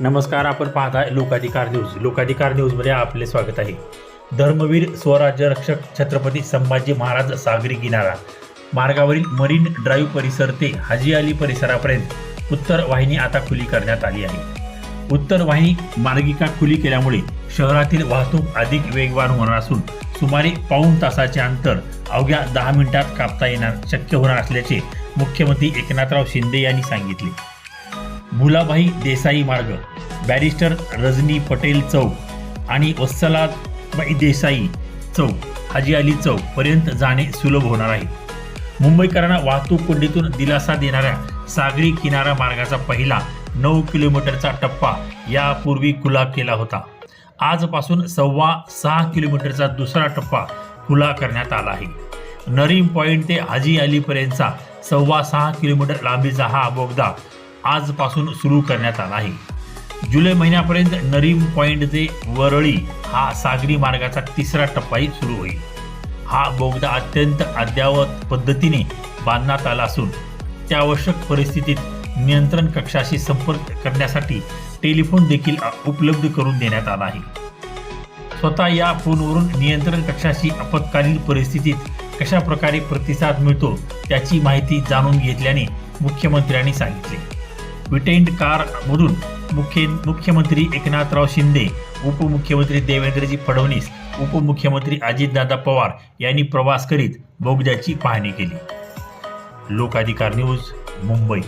नमस्कार आपण पाहता लोकाधिकार न्यूज. लोकाधिकार न्यूजमध्ये आपले स्वागत आहे. धर्मवीर स्वराज्य रक्षक छत्रपती संभाजी महाराज सागरी किनारा. मार्गावरील मरीन ड्राईव्ह परिसर ते हाजी अली परिसरापर्यंत उत्तर वाहिनी आता खुली करण्यात आली आहे. उत्तर वाहिनी मार्गिका खुली केल्यामुळे शहरातील वाहतूक अधिक वेगवान होणार असून सुमारे पाऊण तासाचे अंतर अवघ्या दहा मिनिटात कापता येणार शक्य होणार असल्याचे मुख्यमंत्री एकनाथराव शिंदे यांनी सांगितले. भुलाभाई देसाई मार्ग बॅरिस्टर रजनी पटेल चौक आणि वत्सलाबाई देसाई चौक हाजी अली चौकपर्यंत जाणे सुलभ होणार आहे. मुंबईकरांना वाहतूक कोंडीतून दिलासा देणाऱ्या सागरी किनारा मार्गाचा पहिला नऊ किलोमीटरचा टप्पा यापूर्वी खुला केला होता. आजपासून सव्वा सहा किलोमीटरचा दुसरा टप्पा खुला करण्यात आला आहे. नरीम पॉईंट ते हाजी अलीपर्यंतचा सव्वा सहा किलोमीटर लांबीचा हा बोगदा आजपासून सुरू करण्यात आला आहे. जुलै महिन्यापर्यंत नरीम पॉईंट ते वरळी हा सागरी मार्गाचा तिसरा टप्पाही सुरू होईल. हा बोगदा अत्यंत अद्ययावत पद्धतीने बांधण्यात आला असून त्यावश्यक परिस्थितीत नियंत्रण कक्षाशी संपर्क करण्यासाठी टेलिफोन देखील उपलब्ध करून देण्यात आला आहे. स्वतः या फोनवरून नियंत्रण कक्षाशी आपत्कालीन परिस्थितीत कशा प्रकारे प्रतिसाद मिळतो त्याची माहिती जाणून घेतल्याने मुख्यमंत्र्यांनी सांगितले. विटेंड कारमधून मुख्य मुख्यमंत्री एकनाथराव शिंदे उपमुख्यमंत्री देवेंद्रजी फडणवीस उपमुख्यमंत्री अजितदादा पवार यांनी प्रवास करीत बोगद्याची पाहणी केली. लोकाधिकार न्यूज मुंबई.